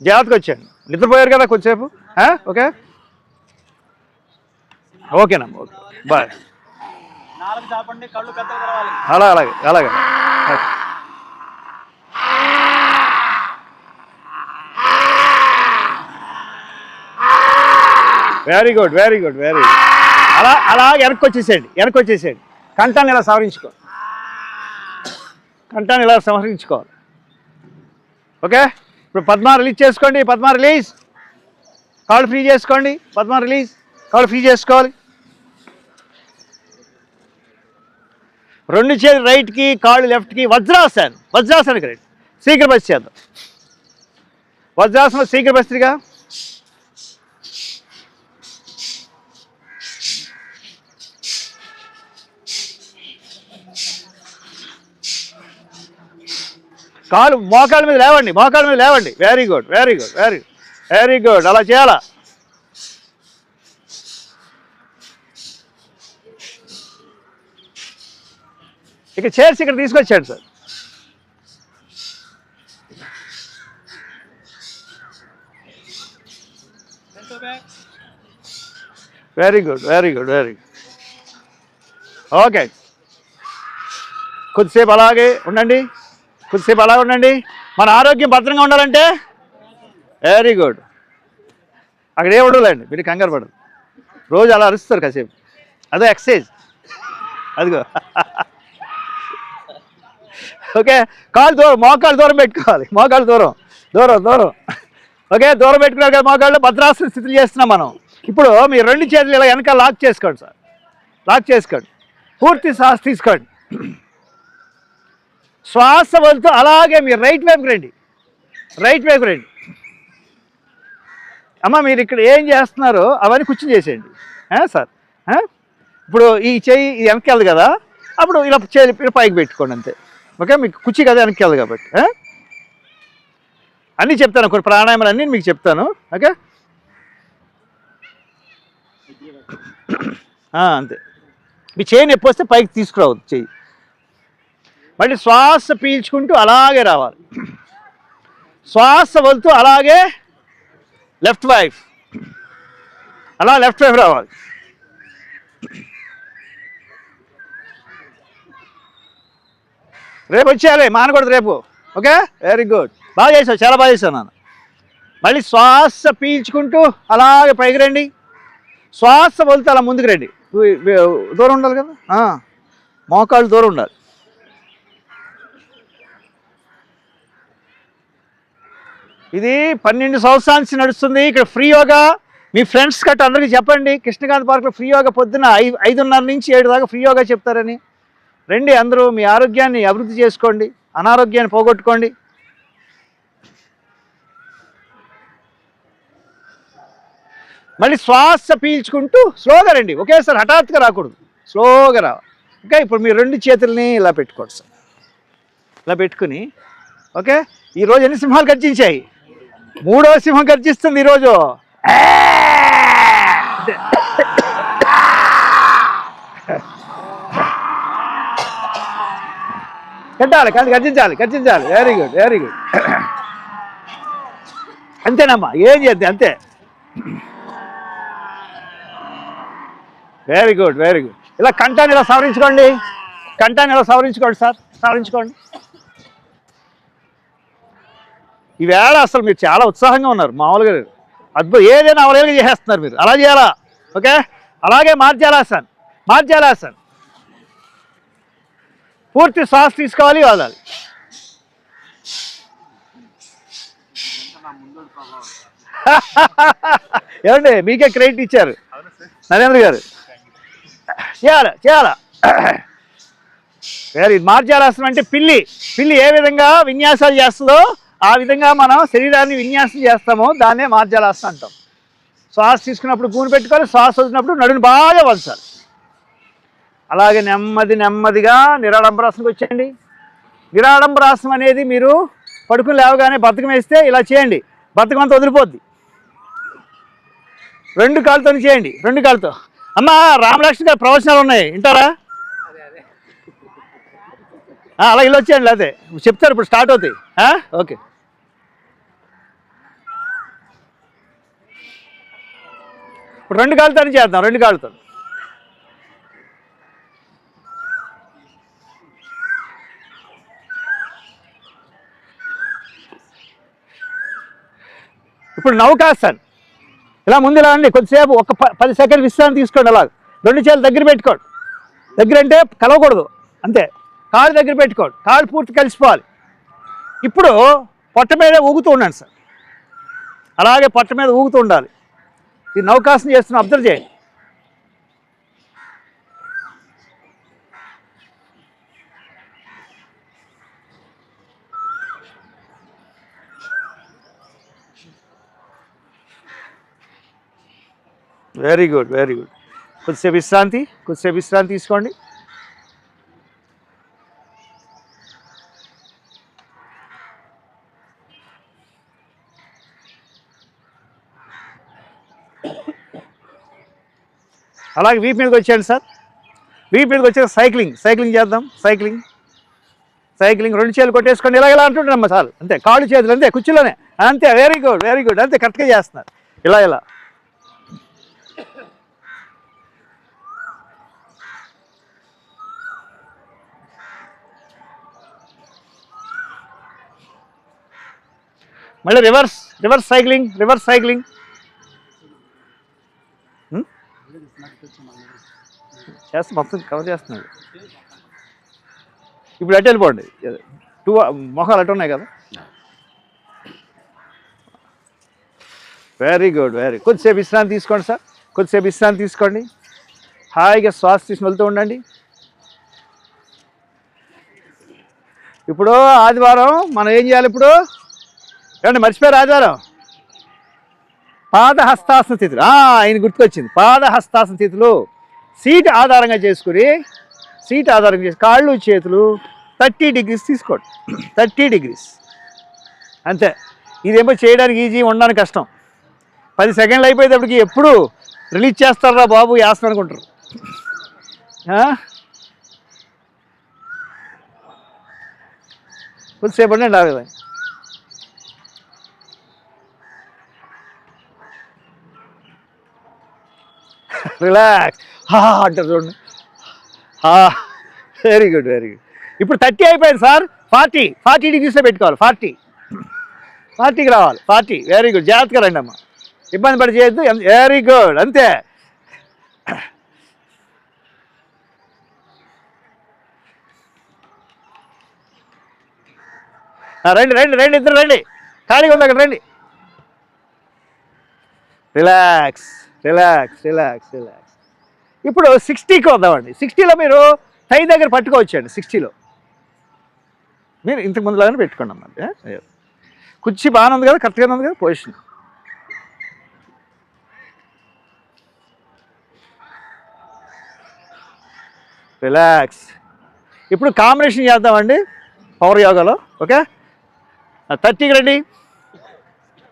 జాగ్రత్తగా వచ్చాను నిద్రపోయారు కదా కొంచెంసేపు ఆ? ఓకే? ఓకేనమ్మా ఓకే. బాయ్. అలా అలాగే అలాగే very good very good very good అలా అలా వెనక్కి వచ్చేసేయండి వెనక్కి వచ్చేసేయండి కంఠాన్ని ఇలా సవరించుకో కంఠాన్ని ఇలా సవరించుకోవాలి. ఓకే? ఇప్పుడు పద్మా రిలీజ్ చేసుకోండి. పద్మా రిలీజ్ కాళ్ళు ఫ్రీ చేసుకోండి. పద్మా రిలీజ్ కాళ్ళు ఫ్రీ చేసుకోవాలి. రెండు చేతులు రైట్కి కాళ్ళు లెఫ్ట్కి వజ్రాసన్. వజ్రాసానికి రైట్ శీఘ్ర బస్ చేద్దాం. వజ్రాసనం శీఘ్ర బస్తిగా కాలు మోకాళ్ళ మీద లేవండి మోకాళ్ళ మీద లేవండి. Very good very good very very good అలా చేయాలా? ఇక చైర్స్ ఇక్కడ తీసుకొచ్చాడు sir. Very good very good very good okay కొద్దిసేపు అలాగే ఉండండి. కొద్దిసేపు అలా ఉండండి. మన ఆరోగ్యం భద్రంగా ఉండాలంటే? వెరీ గుడ్ అక్కడ ఏ ఉండలేండి మీరు కంగారు పడదు రోజు అలా అరుస్తారు కాసేపు. అదే ఎక్సైజ్ అదిగో. ఓకే కాలు దూరం మోకాలు దూరం పెట్టుకోవాలి. మోకాలు దూరం. దూరం దూరం. ఓకే దూరం పెట్టుకున్నారు కదా మోకాళ్ళు. భద్రాసన స్థితి చేస్తున్నాం మనం. ఇప్పుడు మీ రెండు చేతులు ఇలా వెనక లాక్ చేసుకోండి సార్. లాక్ చేసుకోండి. పూర్తి శ్వాస తీసుకోండి. శ్వాస వదులుతూ అలాగే మీరు రైట్ వైపుకి రండి. రైట్ వైపు రండి. అమ్మ మీరు ఇక్కడ ఏం చేస్తున్నారో అవన్నీ కూర్చుని చేసేయండి. సార్? ఇప్పుడు ఈ చెయ్యి ఇది వెనక్కి వెళ్ళదు కదా? అప్పుడు ఇలా చేయి ఇలా పైకి పెట్టుకోండి అంతే. ఓకే? మీకు కుర్చీ కదా వెనక్కి వెళ్ళదు కాబట్టి. అన్నీ చెప్తాను కొన్ని ప్రాణాయామాలు అన్నీ మీకు చెప్తాను. ఓకే? అంతే. మీ చేయి నొప్పి వస్తే పైకి తీసుకురావద్దు చెయ్యి. మళ్ళీ శ్వాస పీల్చుకుంటూ అలాగే రావాలి. శ్వాస వదులుతూ అలాగే లెఫ్ట్ వైఫ్. అలా లెఫ్ట్ వైఫ్ రావాలి. రేపు వచ్చేయాలి మానకూడదు రేపు. ఓకే? వెరీ గుడ్ బాగా చేసావు చాలా బాగా చేసావు నాన్న. మళ్ళీ శ్వాస పీల్చుకుంటూ అలాగే పైకి రండి. శ్వాస వదిలితే అలా ముందుకు రండి. దూరం ఉండాలి కదా? మోకాళ్ళు దూరం ఉండాలి. ఇది పన్నెండు సంవత్సరాల నుంచి నడుస్తుంది. ఇక్కడ ఫ్రీ యోగా. మీ ఫ్రెండ్స్ గట్ట అందరికీ చెప్పండి. కృష్ణకాంత్ పార్క్లో ఫ్రీ యోగా పొద్దున్న ఐదు ఐదున్నర నుంచి ఏడు దాకా ఫ్రీ యోగా చెప్తారని. రండి అందరూ మీ ఆరోగ్యాన్ని అభివృద్ధి చేసుకోండి. అనారోగ్యాన్ని పోగొట్టుకోండి. మళ్ళీ శ్వాస పీల్చుకుంటూ స్లోగా రండి. ఒకేసారి హఠాత్తుగా రాకూడదు. స్లోగా రావాలి ఓకే? ఇప్పుడు మీరు రెండు చేతుల్ని ఇలా పెట్టుకోండి సార్. ఇలా పెట్టుకుని ఓకే? ఈరోజు ఎన్ని సింహాలు గర్జించాయి మూడో సింహం గర్జిస్తుంది ఈరోజు. కట్టాలి కానీ గర్జించాలి గర్జించాలి. వెరీ గుడ్ వెరీ గుడ్ అంతేనమ్మా ఏం చేద్దాం అంతే. వెరీ గుడ్ వెరీ గుడ్ ఇలా కంఠాన్ని ఇలా సవరించుకోండి. కంఠాన్ని ఇలా సవరించుకోండి సార్ సవరించుకోండి. ఈవేళ అసలు మీరు చాలా ఉత్సాహంగా ఉన్నారు మామూలుగా లేదు. అద్భుతం. ఏదైనా అవలేలుగా చేసేస్తున్నారు మీరు. అలా చేయాలా? ఓకే? అలాగే మార్చేలాసాను మార్చేలాసాను పూర్తి శ్వాస తీసుకోవాలి వదలాలి. ఏమండి మీకే క్రెడిట్ ఇచ్చారు. నరేంద్ర గారు. చేయాలా? చేయాలా? వేరే మార్జాలాసనం అంటే పిల్లి. పిల్లి ఏ విధంగా విన్యాసాలు చేస్తుందో ఆ విధంగా మనం శరీరాన్ని విన్యాసం చేస్తామో దాన్నే మార్జాలాసనం అంటాం. శ్వాస తీసుకున్నప్పుడు గూని పెట్టుకోవాలి శ్వాస వదిలినప్పుడు నడుని బాగా వంచాలి అలాగే నెమ్మది నెమ్మదిగా నిరాడంబరాసనకు వచ్చేయండి. నిరాడంబరాసనం అనేది మీరు పడుకుని లేవగానే బతకం వేస్తే ఇలా చేయండి. బతకం అంతా వదిలిపోద్ది. రెండు కాళ్ళతో చేయండి. రెండు కాళ్ళతో. అమ్మ రామలక్ష్మి గారి ప్రవచనాలు ఉన్నాయి. వింటారా? అలా ఇలా వచ్చేయండి అదే చెప్తారు ఇప్పుడు స్టార్ట్ అవుతాయి. ఓకే. ఇప్పుడు రెండు కాళ్ళతో చేద్దాం రెండు కాళ్ళతో ఇప్పుడు నౌకాసన్. ఇలా ముందు ఇలా అండి కొద్దిసేపు ఒక ప- పది సెకండ్ విశ్రాంతి తీసుకోండి అలా రెండు చేతులు దగ్గర పెట్టుకోండి. దగ్గర అంటే కలవకూడదు అంతే. కాళ్ళు దగ్గర పెట్టుకోండి కాళ్ళు పూర్తి కలిసిపోవాలి. ఇప్పుడు పొట్ట మీద ఊగుతూ ఉండండి సార్. అలాగే పొట్ట మీద ఊగుతూ ఉండాలి. ఈ నౌకాసనం చేస్తున్న అబ్జర్వ్ చేయండి. వెరీ గుడ్ వెరీ గుడ్ కొద్దిసేపు విశ్రాంతి కొద్దిసేపు విశ్రాంతి తీసుకోండి. అలాగే వీపు మీదకి వచ్చేయండి సార్. వీపు మీదకి వచ్చే సైక్లింగ్. సైక్లింగ్ చేద్దాం. సైక్లింగ్. సైక్లింగ్ రెండు చేతులు కొట్టేసుకోండి. ఇలా ఇలా అంటుంటారమ్మా సార్ అంతే. కాళ్ళు చేతులు అంతే. కుర్చీలోనే అంతే. వెరీ గుడ్ వెరీ గుడ్ అంతే. కరెక్ట్గా చేస్తున్నారు. ఇలా ఇలా. మళ్ళీ reverse reverse cycling reverse cycling చేస్తా మొత్తం కవర్ చేస్తున్నాడు. ఇప్పుడు అటు వెళ్ళిపోండి. టూ మొహాలు అటు ఉన్నాయి కదా? వెరీ గుడ్ వెరీ కొద్దిసేపు విశ్రాంతి తీసుకోండి సార్. కొద్దిసేపు విశ్రాంతి తీసుకోండి. హాయిగా శ్వాస తీసుకుని వెళ్తూ ఉండండి. ఇప్పుడు ఆదివారం మనం ఏం చేయాలి ఇప్పుడు? ఏమండి మర్చిపోయారు ఆదివారం? పాదహస్తాసన స్థితులు ఆయన గుర్తుకొచ్చింది. పాదహస్తాసన స్థితులు సీట్ ఆధారంగా చేసుకుని సీట్ ఆధారంగా చేసి కాళ్ళు చేతులు థర్టీ డిగ్రీస్ తీసుకోండి. Thirty degrees. అంతే. ఇదేమో చేయడానికి ఈజీ ఉండడానికి కష్టం. పది సెకండ్లు అయిపోయేటప్పటికి ఎప్పుడు రిలీజ్ చేస్తారా బాబు? యాసన అనుకుంటారు. కొద్దిసేపు అండి ఆ విధంగా రిలాక్స్ హా అంటారు చూడండి. వెరీ గుడ్ వెరీ గుడ్ ఇప్పుడు థర్టీ అయిపోయింది సార్ ఫార్టీ ఫార్టీ డిగ్రీస్లో పెట్టుకోవాలి ఫార్టీ ఫార్టీకి రావాలి ఫార్టీ వెరీ గుడ్ జాగ్రత్తగా రండి అమ్మా. ఇబ్బంది పడి చేయొద్దు. వెరీ గుడ్ అంతే. రండి రండి రండి ఇద్దరు రండి. ఖాళీగా ఉంది అక్కడ రండి. రిలాక్స్ రిలాక్స్ రిలాక్స్ రిలాక్స్ ఇప్పుడు సిక్స్టీకి వద్దామండి. సిక్స్టీలో మీరు టై దగ్గర పట్టుకోవచ్చండి సిక్స్టీలో మీరు ఇంతకు ముందులాగానే పెట్టుకోండి అన్నమాట కుర్చీ బాగానే ఉంది కదా కరెక్ట్గానే ఉంది కదా పొజిషన్ రిలాక్స్ ఇప్పుడు కాంబినేషన్ చేద్దామండి పవర్ యోగాలో ఓకే థర్టీకి రండి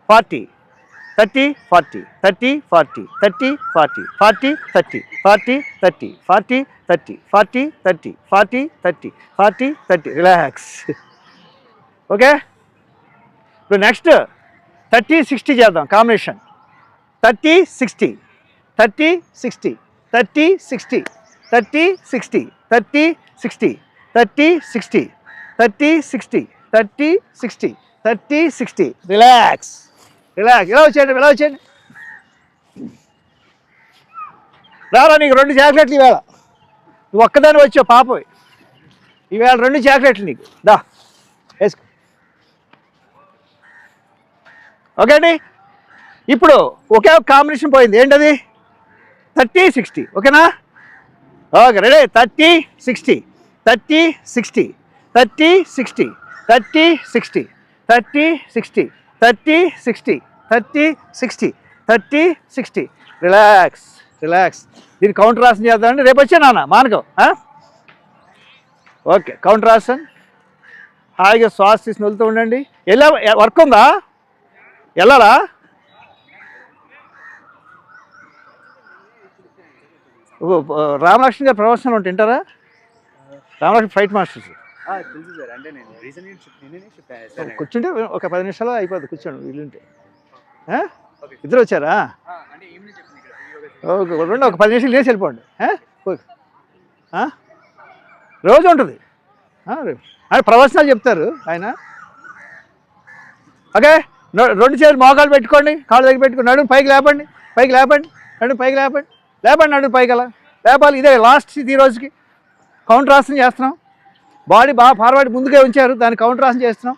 forty thirty forty thirty forty thirty forty forty thirty forty thirty forty thirty forty thirty forty thirty forty thirty relax okay ఇప్పుడు నెక్స్ట్ థర్టీ సిక్స్టీ చేద్దాం combination thirty sixty thirty sixty thirty sixty thirty sixty thirty sixty thirty sixty thirty sixty thirty sixty thirty sixty relax relax ఇలా వచ్చేయండి ఇలా వచ్చేయండి? రారా నీకు రెండు చాక్లెట్లు ఈవేళ. నువ్వు ఒక్కదాని వచ్చావు పాప ఈవేళ రెండు చాక్లెట్లు నీకు. దా వేసుకో. ఓకే అండి? ఇప్పుడు ఒకే ఒక కాంబినేషన్ పోయింది. ఏంటది? Thirty sixty. ఓకేనా? Okay ready? Thirty sixty. Thirty sixty. Thirty sixty. Thirty sixty. Thirty sixty. Thirty sixty thirty sixty thirty sixty. Relax relax దీన్ని కౌంటర్ ఆసన్ చేద్దామండి. రేపు వచ్చే నాన్న మానకం ఓకే కౌంటర్ ఆసన్ హాయిగా శ్వాస తీసి వెళ్తూ ఉండండి. ఎలా వర్క్ ఉందా? వెళ్ళాలా? రామలక్ష్మి గారు ప్రొఫెషనల్ ఉంటే వింటారా? ఫ్లైట్ మాస్టర్స్ తెలుసు సార్. అంటే నేను షిఫ్ట్ సార్ కూర్చుంటే ఒక పది నిమిషాలు అయిపోద్ది కూర్చోండి ఆ? ఇద్దరు వచ్చారా? ఒక రెండు ఒక పది నిమిషాలు లేచి వెళ్ళిపోండి? ఓకే. రోజు ఉంటుంది. ఆయన ప్రవచనాలు చెప్తారు ఆయన. ఓకే? రెండు చేతులు మోకాలు పెట్టుకోండి కాళ్ళు దగ్గర పెట్టుకోండి నడుము పైకి లేపండి పైకి లేపండి నడుము పైకి లేపండి. లేపండి నడుము పైకి అలా. లేపాలి ఇదే లాస్ట్ ఈ రోజుకి. కౌంటరాసన చేస్తున్నాం. బాడీ బాగా ఫార్వర్డ్ ముందుకే ఉంచారు. దాన్ని కౌంటర్ కౌంటరాసన చేస్తున్నాం.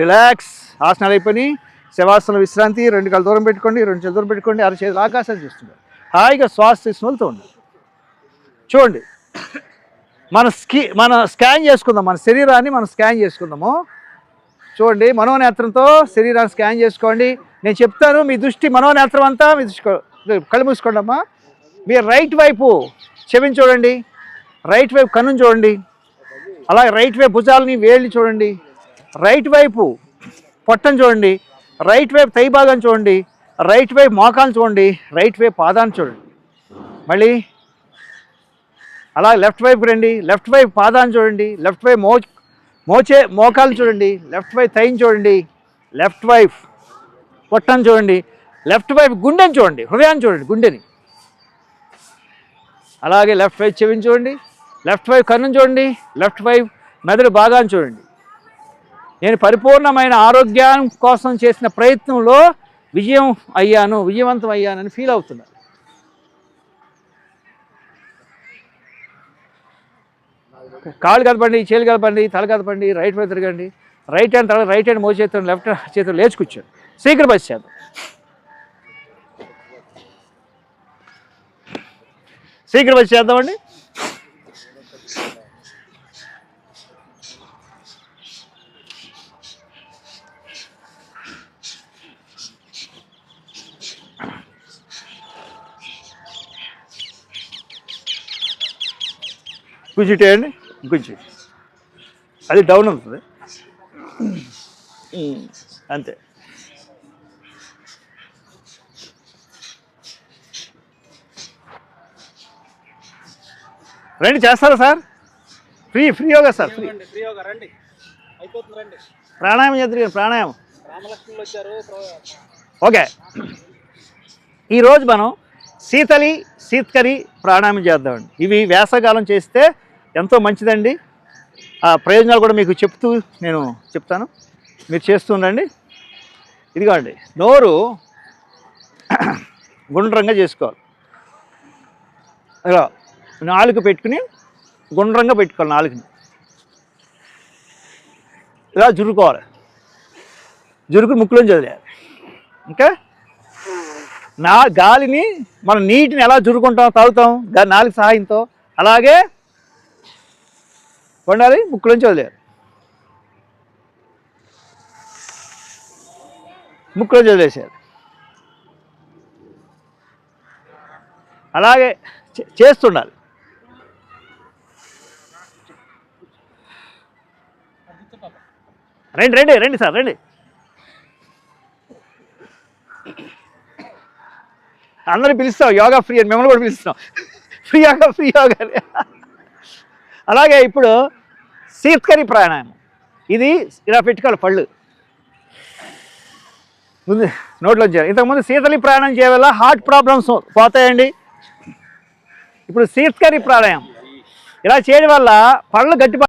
రిలాక్స్ ఆసనాలు అయిపోయి శవాసన విశ్రాంతి. రెండు కాలు దూరం పెట్టుకోండి రెండు చేతులు దూరం పెట్టుకోండి. అర చేతులు ఆకాశాన్ని చూస్తున్నారు. హాయిగా శ్వాస తీసుకుని వెళ్తూ ఉండండి చూడండి. మన స్కి మన స్కాన్ చేసుకుందాం. మన శరీరాన్ని మనం స్కాన్ చేసుకుందాము. చూడండి మనోనేత్రంతో శరీరాన్ని స్కాన్ చేసుకోండి. నేను చెప్తాను మీ దృష్టి మనోనేత్రం అంతా మీ దృష్టి కళ్ళు మూసుకోండి అమ్మా మీ రైట్ వైపు చెవిని చూడండి. రైట్ వైపు కన్నుని చూడండి. అలాగే రైట్ వైపు భుజాలని వేళ్ళని చూడండి. రైట్ వైపు పొట్టను చూడండి. రైట్ వైపు తై చూడండి. రైట్ వైపు మోకాలను చూడండి. రైట్ వైపు పాదాన్ని చూడండి. మళ్ళీ అలా లెఫ్ట్ వైపు రండి. లెఫ్ట్ వైపు పాదాన్ని చూడండి. లెఫ్ట్ వైపు మో మోచే మోకాలు చూడండి. లెఫ్ట్ వైపు తైని చూడండి. లెఫ్ట్ వైపు పొట్టను చూడండి. లెఫ్ట్ వైపు గుండెని చూడండి. హృదయాన్ని చూడండి గుండెని. అలాగే లెఫ్ట్ వైపు చెవిని చూడండి. లెఫ్ట్ వైపు కన్నుని చూడండి. లెఫ్ట్ వైపు మెదడు భాగాన్ని చూడండి. నేను పరిపూర్ణమైన ఆరోగ్యం కోసం చేసిన ప్రయత్నంలో విజయం అయ్యాను విజయవంతం అయ్యానని ఫీల్ అవుతున్నాను కాళ్ళు కదపండి చేలు కదపండి తల కదపండి రైట్ వైపు తిరగండి. రైట్ హ్యాండ్ తల రైట్ హ్యాండ్ మో లెఫ్ట్ చేతులు లేచి కూర్చోండి. శీఘ్ర బస్ చేద్దాం. శీఘ్ర బస్ చేద్దామండి. కూర్చుంటేయండి కూర్చో అది డౌన్ అవుతుంది. అంతే. రండి చేస్తారా sir? Free free yoga sir free ఫ్రీగా రండి అయిపోతుంది రండి. ప్రాణాయామం చేద్దరు ప్రాణాయామం. వచ్చారు ఓకే. ఈరోజు మనం శీతలి శీత్కరి ప్రాణాయామం చేద్దామండి. ఇవి వేసవకాలం చేస్తే ఎంతో మంచిదండి. ఆ ప్రయోజనాలు కూడా మీకు చెప్తూ నేను చెప్తాను. మీరు చేస్తూ ఉండండి. ఇదిగోండి నోరు గుండ్రంగా చేసుకోవాలి. నాలుగు పెట్టుకుని గుండ్రంగా పెట్టుకోవాలి నాలుగుని. ఇలా జురుకోవాలి. జురుకు ముక్కులోంచి వదిలేయాలి. ఇంకా నా గాలిని మనం నీటిని ఎలా జురుకుంటాం తాగుతాం గా- నాలుగు సహాయంతో అలాగే వండాలి ముక్కులోంచి వదిలేయాలి. ముక్కులోంచి వదిలేసేయాలి. అలాగే చే- చేస్తుండాలి. రండి రండి రండి సార్ రండి. అందరూ పిలుస్తాం యోగా ఫ్రీ అని మిమ్మల్ని కూడా పిలుస్తాం. ఫ్రీ యోగా ఫ్రీ యోగా అలాగే ఇప్పుడు సీత్కరి ప్రాణాయామం. ఇది ఇలా పెట్టుకోవాలి పళ్ళు. ముందు నోట్లో చేయాలి ఇంతకుముందు శీతలి ప్రాణాయం చేయవల్ల హార్ట్ ప్రాబ్లమ్స్ పోతాయండి. ఇప్పుడు సీత్కరి ప్రాణాయామం. ఇలా చేయడం వల్ల పళ్ళు గట్టి